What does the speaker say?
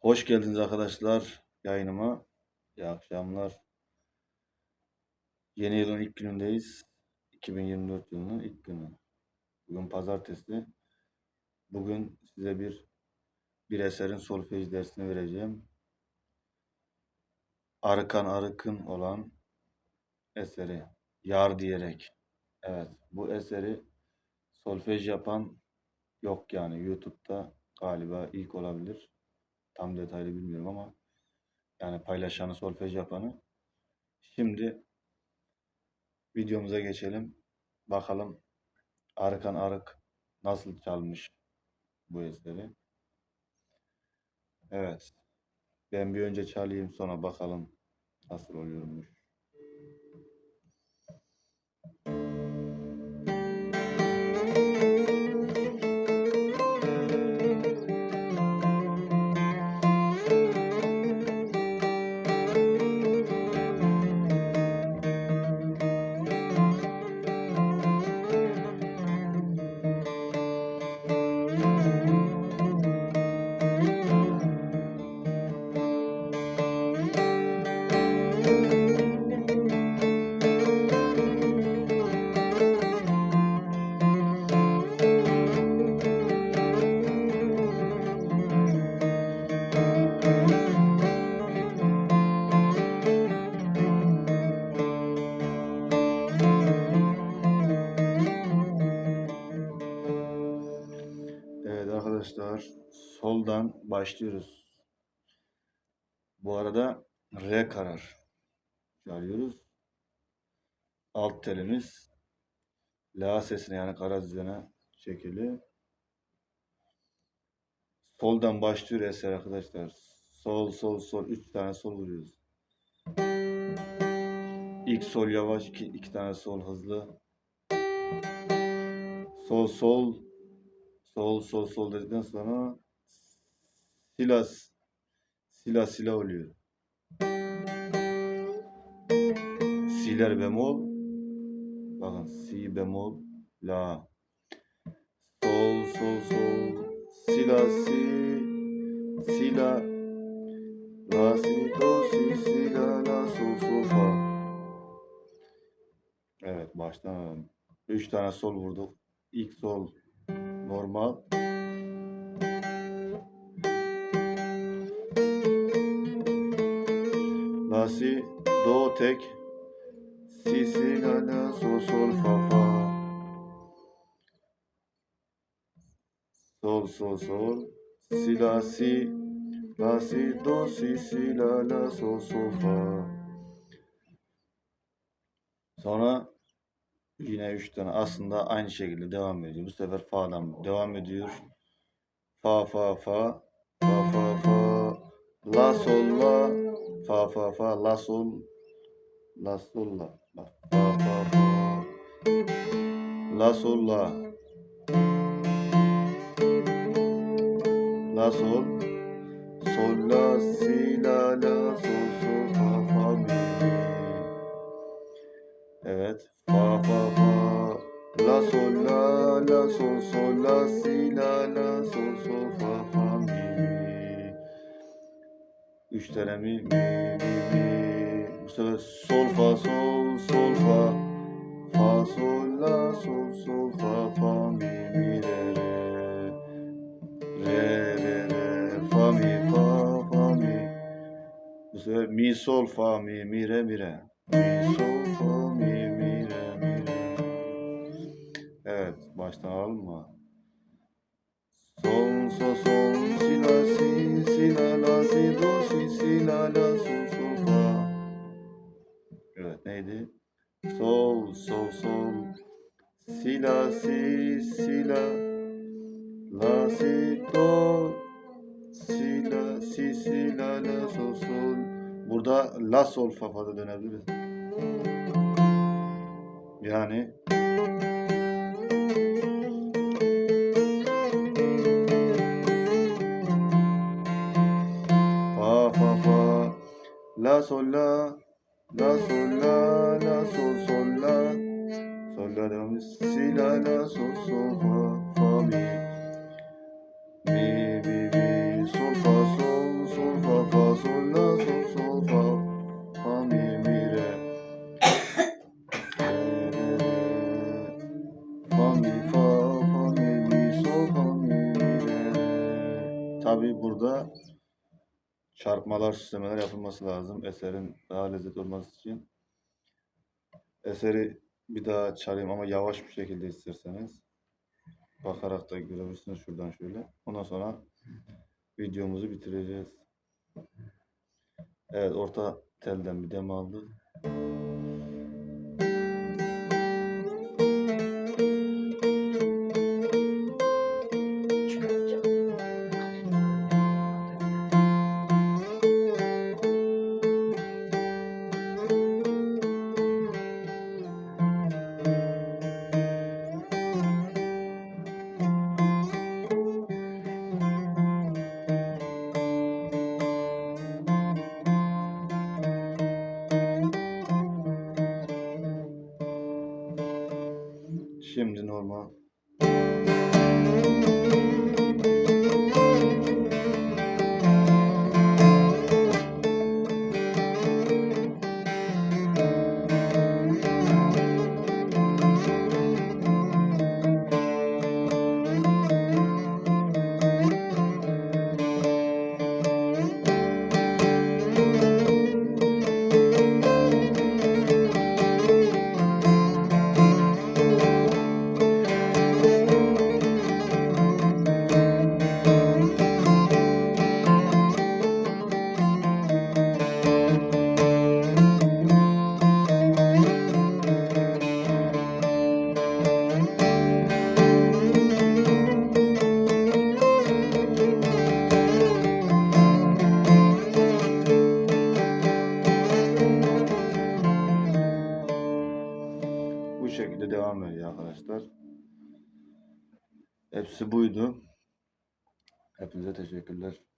Hoş geldiniz arkadaşlar yayınıma. İyi akşamlar. Yeni yılın ilk günündeyiz. 2024 yılının ilk günü. Bugün pazartesi. Bugün size bir bir eserin solfej dersini vereceğim. Arıkan Arık'ın olan eseri. Yar diyerek. Evet, bu eseri solfej yapan yok yani YouTube'da galiba ilk olabilir. Tam detaylı bilmiyorum ama yani paylaşanı, solfej yapanı. Şimdi videomuza geçelim. Bakalım Arıkan Arık nasıl çalmış bu eseri. Evet. Ben bir önce çalayım sonra bakalım nasıl oluyormuş. Soldan başlıyoruz. Bu arada R karar çalıyoruz. Alt telimiz La sesine yani kara düzene çekili. Soldan başlıyor eser arkadaşlar. Sol sol sol üç tane sol vuruyoruz. İlk sol yavaş iki, iki tane sol hızlı. Sol sol sol sol sol dedikten sonra silas sila sila oluyor. Siler bemol bakın si bemol la sol sol sol sila si sila la si do si sila la sol sol fa Evet baştan alalım. Üç tane sol vurduk. İlk sol normal. Si do tek si si la la sol sol fa fa sol sol sol si la si la si do si si la la sol sol fa sonra yine üç tane aslında aynı şekilde devam ediyor. Bu sefer fa'dan devam ediyor. Fa fa fa fa fa fa la sol la fa fa fa la sol la sol la fa fa fa. La sol la. La sol sol la si la la sol sol fa fa mi. Evet. Fa fa fa. La sol la la sol sol la si la la Üç tane mi? Mi mi mi. Bu sefer sol fa sol sol fa. Fa sol la sol sol fa fa mi mi re re. Re re re. Fa mi fa fa mi. Bu sefer mi sol fa mi mi re mi re. Mi sol fa mi mi re mi re. Evet baştan alalım mı? Evet neydi? Sol sol sol. Si la si si la la si do. Si la si si la la sol sol. Burada la sol fa fa da dönebiliriz. Yani fa fa fa. La sol la La sol la la sol sol la. Sol la la mi si la la sol sol fa fa mi. Mi mi mi. Sol fa sol sol fa fa sol la sol sol fa fa mi mi re. Fa mi fa fa mi mi. Sol fa mi mi re. Tabi burada çarpmalar, süslemeler yapılması lazım eserin daha lezzetli olması için. Eseri bir daha çalayım ama yavaş bir şekilde isterseniz. Bakarak da görebilirsiniz şuradan şöyle. Ondan sonra videomuzu bitireceğiz. Evet orta telden bir dem aldı. Şimdi normal. Arkadaşlar. Hepsi buydu. Hepinize teşekkürler.